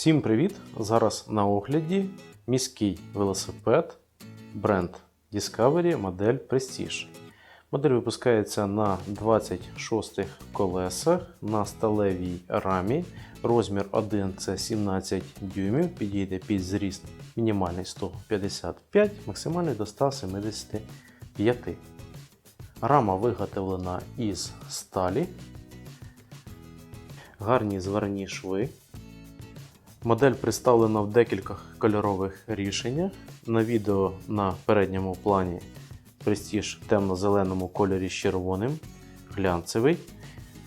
Всім привіт! Зараз на огляді міський велосипед бренд Discovery модель Prestige. Модель випускається на 26 колесах на сталевій рамі. Розмір 1 це 17 дюймів, підійде під зріст мінімальний 155, максимальний до 175. Рама виготовлена із сталі. Гарні зварні шви. Модель представлена в декількох кольорових рішеннях. На відео на передньому плані Prestige в темно-зеленому кольорі з червоним, глянцевий.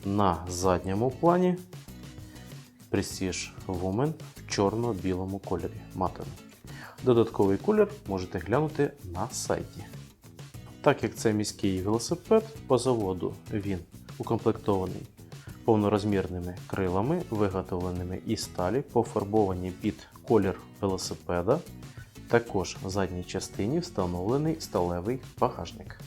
На задньому плані Prestige Woman в чорно-білому кольорі матовий. Додатковий колір можете глянути на сайті. Так як це міський велосипед, по заводу він укомплектований повнорозмірними крилами, виготовленими із сталі, пофарбовані під колір велосипеда. Також в задній частині встановлений сталевий багажник.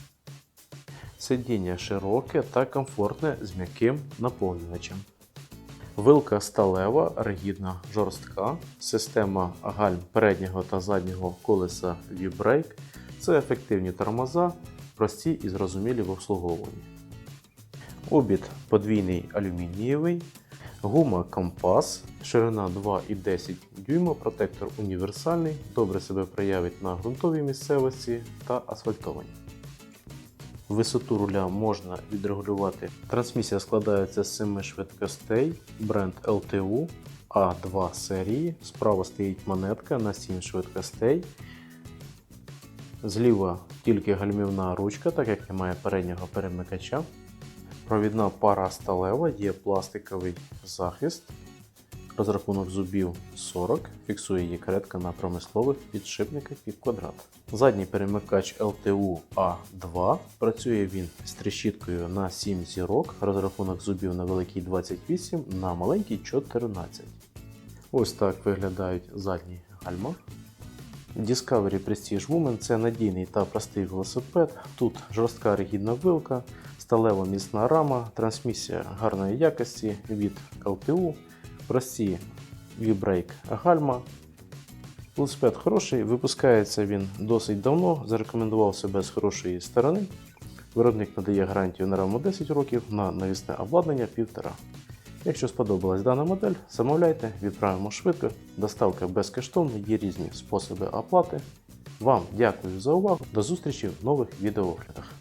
Сидіння широке та комфортне з м'яким наповнювачем. Вилка сталева, ригідна, жорстка. Система гальм переднього та заднього колеса V-Brake. Це ефективні тормоза, прості і зрозумілі в обслуговуванні. Обід подвійний алюмінієвий, гума компас, ширина 2,10 дюйма, протектор універсальний, добре себе проявить на ґрунтовій місцевості та асфальтованій. Висоту руля можна відрегулювати. Трансмісія складається з 7 швидкостей, бренд LTU A2 серії. Справа стоїть монетка на 7 швидкостей. Зліва тільки гальмівна ручка, так як немає переднього перемикача. Провідна пара сталева, є пластиковий захист. Розрахунок зубів 40, фіксує її каретка на промислових підшипниках під квадрат. Задній перемикач LTU A2. Працює він з трещіткою на 7 зірок, розрахунок зубів на великий 28, на маленький 14. Ось так виглядають задні гальма. Discovery Prestige Woman це надійний та простий велосипед. Тут жорстка ригідна вилка, сталева міцна рама, трансмісія гарної якості від LTU, прості V-Brake гальма. Велосипед хороший, випускається він досить давно, зарекомендував себе з хорошої сторони. Виробник надає гарантію на раму 10 років, на навісне обладнання 1,5. Якщо сподобалась дана модель, замовляйте, відправимо швидко. Доставка безкоштовна, є різні способи оплати. Вам дякую за увагу. До зустрічі в нових відеооглядах.